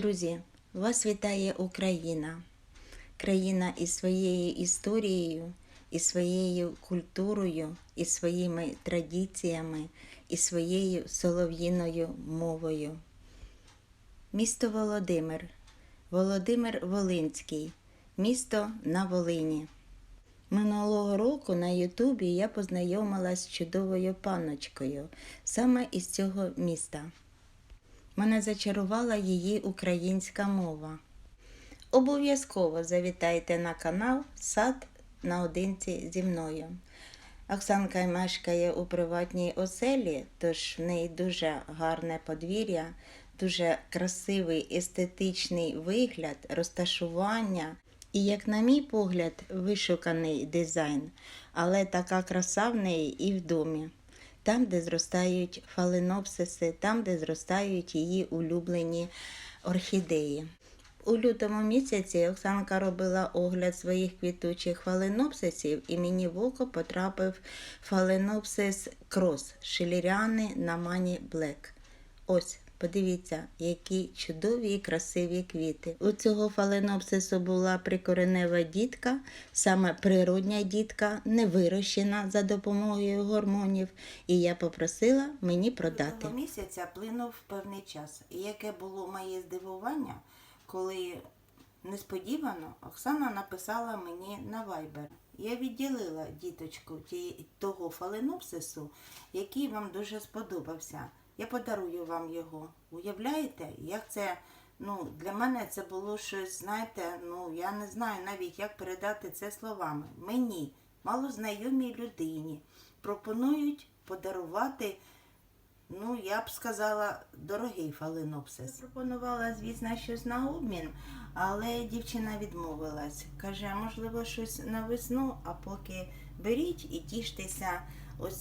Друзі, вас вітає Україна, країна із своєю історією, і своєю культурою, і своїми традиціями, і своєю солов'їною мовою. Місто Володимир, Володимир Волинський, місто на Волині. Минулого року на Ютубі я познайомилась з чудовою паночкою саме із цього міста. Мене зачарувала її українська мова. Обов'язково завітайте на канал Сад наодинці зі мною. Оксанка мешкає у приватній оселі, тож в неї дуже гарне подвір'я, дуже красивий естетичний вигляд, розташування і, як на мій погляд, вишуканий дизайн, але така краса в неї і в домі там, де зростають фаленопсиси, там, де зростають її улюблені орхідеї. У лютому місяці Оксанка робила огляд своїх квітучих фаленопсисів, і мені в око потрапив фаленопсис крос шиліряни на мані блек. Ось, подивіться, які чудові і красиві квіти. У цього фаленопсису була прикоренева дітка, саме природня дітка, не вирощена за допомогою гормонів, і я попросила мені продати. Цього місяця плинув певний час. І яке було моє здивування, коли несподівано Оксана написала мені на Viber. Я відділила діточку того фаленопсису, який вам дуже сподобався. Я подарую вам його. Уявляєте, як це ну, для мене це було щось, знаєте, ну я не знаю навіть, як передати це словами. Мені, малознайомій людині, пропонують подарувати Ну, я б сказала, дорогий фаленопсис. Пропонувала, звісно, щось на обмін, але дівчина відмовилась. Каже, можливо, щось на весну, а поки беріть і тіштеся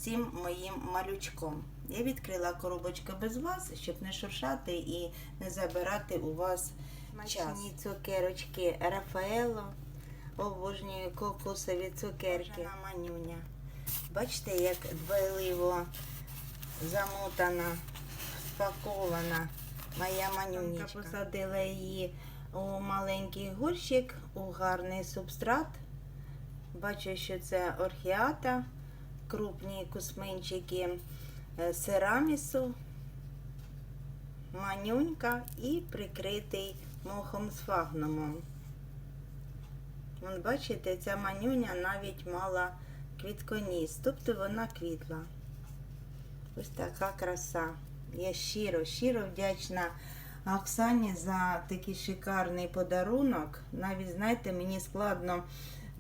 цим моїм малючком. Я відкрила коробочку без вас, щоб не шуршати і не забирати у вас час. Смачні цукерочки Рафаело, обожнюю кокосові цукерки. Манюня. Бачите, як дбайливо замотана, спакована моя манюнечка. Посадила її у маленький горщик, у гарний субстрат. Бачу, що це орхіата, крупні кусминчики серамісу, манюнька і прикритий мохом сфагнумом. Вон, бачите, ця манюня навіть мала квітконіс, тобто вона квітла. Ось така краса. Я щиро, щиро вдячна Оксані за такий шикарний подарунок. Навіть, знаєте, мені складно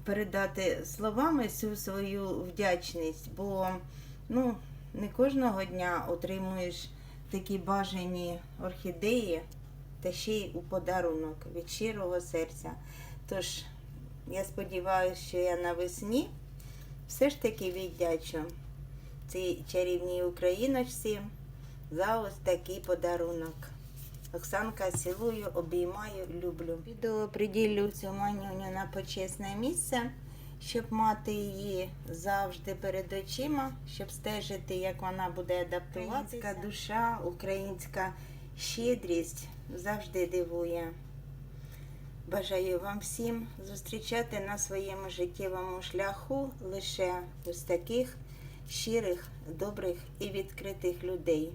передати словами всю свою вдячність, бо ну, не кожного дня отримуєш такі бажані орхідеї, та ще й у подарунок від щирого серця. Тож, я сподіваюся, що я навесні все ж таки віддячу цій чарівній україночці за ось такий подарунок. Оксанка, цілую, обіймаю, люблю. Відео приділю цю манюню на почесне місце, щоб мати її завжди перед очима, щоб стежити, як вона буде адаптуватися. Українська душа, українська щедрість завжди дивує. Бажаю вам всім зустрічати на своєму життєвому шляху лише ось таких щирих, добрих і відкритих людей.